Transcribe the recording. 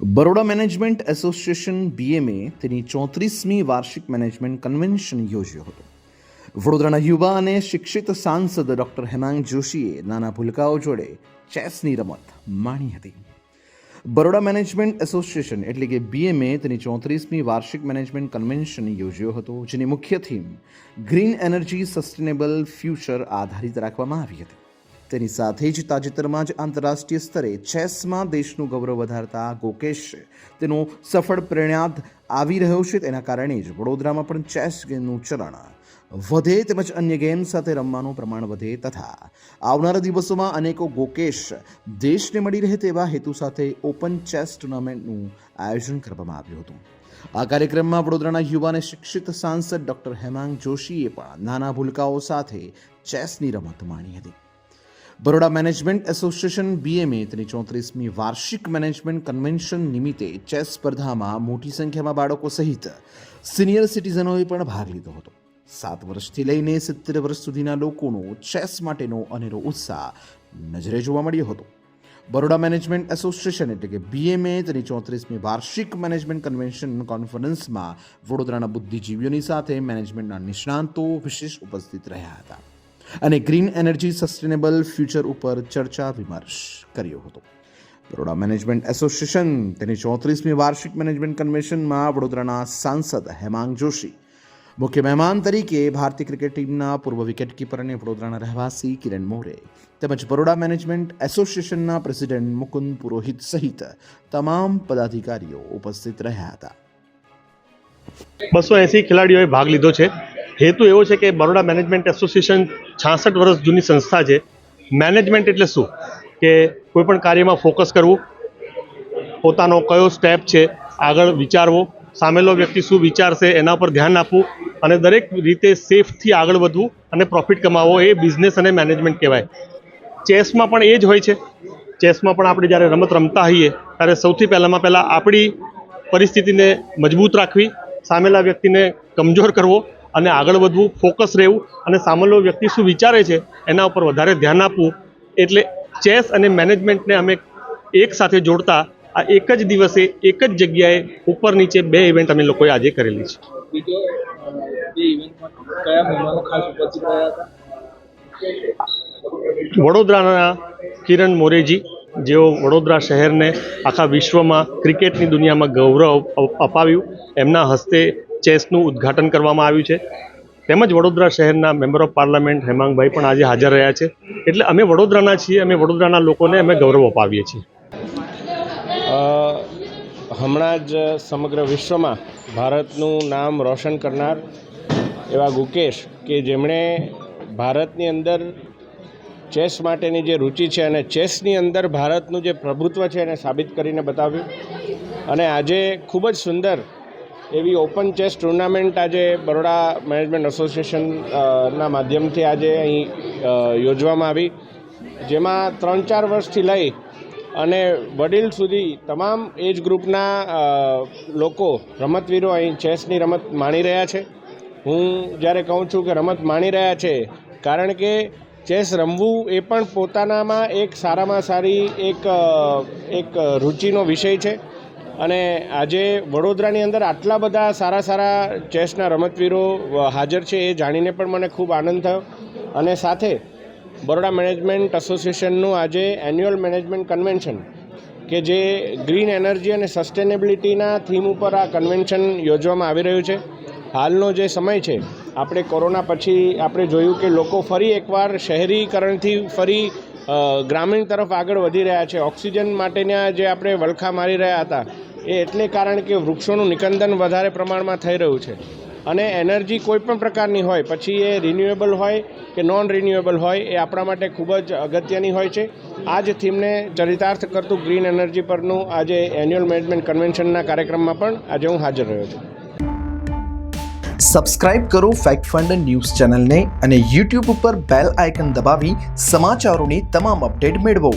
Baroda management association બીએમએ તેની ચોત્રીસમી વાર્ષિક management convention યોજ્યો હતો. વડોદરાના યુવા અને શિક્ષિત સાંસદ ડૉક્ટર હેમાંગ જોશીએ નાના ભૂલકાઓ જોડે ચેસની રમત માણી હતી. બરોડા મેનેજમેન્ટ એસોસિએશન એટલે કે બીએમએ તેની ચોત્રીસમી વાર્ષિક મેનેજમેન્ટ કન્વેન્શન યોજ્યો હતો, જેની મુખ્ય theme green energy sustainable future આધારિત રાખવામાં આવી હતી. તેની સાથે જ તાજેતરમાં જ આંતરરાષ્ટ્રીય સ્તરે ચેસમાં દેશનું ગૌરવ વધારતા ગોકેશ તેનો સફળ પરિણામ આવી રહ્યો છે. તેના કારણે જ વડોદરામાં પણ ચેસ ગેમનું ચલણ વધે તેમજ અન્ય ગેમ સાથે રમવાનું પ્રમાણ વધે તથા આવનારા દિવસોમાં અનેકો ગોકેશ દેશને મળી રહે તેવા હેતુ સાથે ઓપન ચેસ ટુર્નામેન્ટનું આયોજન કરવામાં આવ્યું હતું. આ કાર્યક્રમમાં વડોદરાના યુવા અને શિક્ષિત સાંસદ ડોક્ટર હેમાંગ જોશીએ પણ નાના ભૂલકાઓ સાથે ચેસની રમત માણી હતી. બરોડા મેનેજમેન્ટ એસોસિએશન બીએમએ તેની ચોત્રીસમી વાર્ષિક મેનેજમેન્ટ કન્વેન્શન નિમિત્તે ચેસ સ્પર્ધામાં મોટી સંખ્યામાં બાળકો સહિત સિનિયર સિટીઝનોએ પણ ભાગ લીધો હતો. સાત વર્ષથી લઈને સિત્તેર વર્ષ સુધીના લોકોનો ચેસ માટેનો અનેરો ઉત્સાહ નજરે જોવા મળ્યો હતો. બરોડા મેનેજમેન્ટ એસોસિએશન એટલે કે બીએમએ તેની ચોત્રીસમી વાર્ષિક મેનેજમેન્ટ કન્વેન્શન કોન્ફરન્સમાં વડોદરાના બુદ્ધિજીવીઓની સાથે મેનેજમેન્ટના નિષ્ણાંતો વિશેષ ઉપસ્થિત રહ્યા હતા. અને ગ્રીન એનર્જી સસ્ટેનેબલ ફ્યુચર ઉપર ચર્ચા વિમર્શ કર્યો હતો. બરોડા મેનેજમેન્ટ એસોસિએશન તેની ચોત્રીસમી વાર્ષિક મેનેજમેન્ટ કન્વેન્શનમાં વડોદરાના સાંસદ હેમાંગ જોશી, મુખ્ય મહેમાન તરીકે ભારતીય ક્રિકેટ ટીમના પૂર્વ વિકેટકીપર અને વડોદરાના રહેવાસી કિરણ મોરે, તેમજ બરોડા મેનેજમેન્ટ એસોસિએશનના પ્રેસિડેન્ટ મુકુંદ પુરોહિત સહિત તમામ પદાધિકારીઓ ઉપસ્થિત રહ્યા હતા. બસો એસી ખેલાડીઓએ ભાગ લીધો છે. હેતુ એવો છે કે બરોડા મેનેજમેન્ટ એસોસિએશન છાસઠ વર્ષ જૂની સંસ્થા છે. મેનેજમેન્ટ એટલે શું? કે કોઈપણ કાર્યમાં ફોકસ કરવું, પોતાનો કયો સ્ટેપ છે, આગળ વિચારવો, સામેલો વ્યક્તિ શું વિચારશે એના પર ધ્યાન આપવું અને દરેક રીતે સેફથી આગળ વધવું અને પ્રોફિટ કમાવવો એ બિઝનેસ અને મેનેજમેન્ટ કહેવાય. ચેસમાં પણ એ જ હોય છે. ચેસમાં પણ આપણે જ્યારે રમત રમતા હોઈએ, ત્યારે સૌથી પહેલાંમાં પહેલાં આપણી પરિસ્થિતિને મજબૂત રાખવી, સામેલા વ્યક્તિને કમજોર કરવો અને આગળ વધવું ફોકસ રહેવું અને સામાન્ય વ્યક્તિ શું વિચારે છે એના ઉપર વધારે ધ્યાન આપવું. એટલે ચેસ અને મેનેજમેન્ટને અમે એક સાથે જોડતા આ એક જ દિવસે એક જ જગ્યાએ ઉપર નીચે બે ઇવેન્ટ અમે લોકોએ આજે કરેલી છે. વડોદરાના કિરણ મોરેજી જેઓ વડોદરા શહેરને આખા વિશ્વમાં ક્રિકેટની દુનિયામાં ગૌરવ અપ- અપાવ્યું એમના હસ્તે ચેસનું ઉદ્ઘાટન કરવામાં આવ્યું છે. તેમજ વડોદરા શહેરના મેમ્બર ઓફ પાર્લામેન્ટ હેમાંગભાઈ પણ આજે હાજર રહ્યા છે. એટલે અમે વડોદરાના છીએ, અમે વડોદરાના લોકોને અમે ગૌરવ અપાવીએ છીએ. હમણાં જ સમગ્ર વિશ્વમાં ભારતનું નામ રોશન કરનાર એવા ગુકેશ કે જેમણે ભારતની અંદર ચેસ માટેની જે રુચિ છે અને ચેસની અંદર ભારતનું જે પ્રભુત્વ છે એને સાબિત કરીને બતાવ્યું. અને આજે ખૂબ જ સુંદર એવી ઓપન ચેસ ટુર્નામેન્ટ આજે બરોડા મેનેજમેન્ટ એસોસિએશન ના માધ્યમથી આજે અહીં યોજવામાં આવી. જેમાં ત્રણ ચાર વર્ષથી લઈ અને વડીલ સુધી તમામ એજ ગ્રુપના લોકો, રમતવીરો અહીં ચેસની રમત માણી રહ્યા છે. હું જ્યારે કહું છું કે રમત માણી રહ્યા છે, કારણ કે ચેસ રમવું એ પણ પોતાનામાં એક સારામાં સારી એક એક રુચિનો વિષય છે. અને આજે વડોદરાની અંદર આટલા બધા સારા સારા ચેસના રમતવીરો હાજર છે એ જાણીને પણ મને ખૂબ આનંદ થયો. અને સાથે બરોડા મેનેજમેન્ટ એસોસિએશનનું આજે એન્યુઅલ મેનેજમેન્ટ કન્વેન્શન, કે જે ગ્રીન એનર્જી અને સસ્ટેનેબિલિટીના થીમ ઉપર આ કન્વેન્શન યોજવામાં આવી રહ્યું છે. હાલનો જે સમય છે, આપણે કોરોના પછી આપણે જોયું કે લોકો ફરી એકવાર શહેરીકરણથી ફરી ગ્રામીણ તરફ આગળ વધી રહ્યા છે. ઓક્સિજન માટેના જે આપણે વલખા મારી રહ્યા હતા એ એટલે કારણ કે વૃક્ષોનું નિકંદન વધારે પ્રમાણમાં થઈ રહ્યું છે. અને એનર્જી કોઈ પણ પ્રકારની હોય, પછી એ રિન્યુએબલ હોય કે નોન રિન્યુએબલ હોય, એ આપણા માટે ખૂબ જ અગત્યની હોય છે. આ જ થીમને ચરિતાર્થ કરતું ગ્રીન એનર્જી પરનું આજે એન્યુઅલ મેનેજમેન્ટ કન્વેન્શનના કાર્યક્રમમાં પણ આજે હું હાજર રહ્યો છું. સબસ્ક્રાઇબ કરો ફેક્ટ ફંડ ન્યૂઝ ચેનલને અને યુટ્યુબ ઉપર બેલ આઇકન દબાવી સમાચારોની તમામ અપડેટ મેળવો.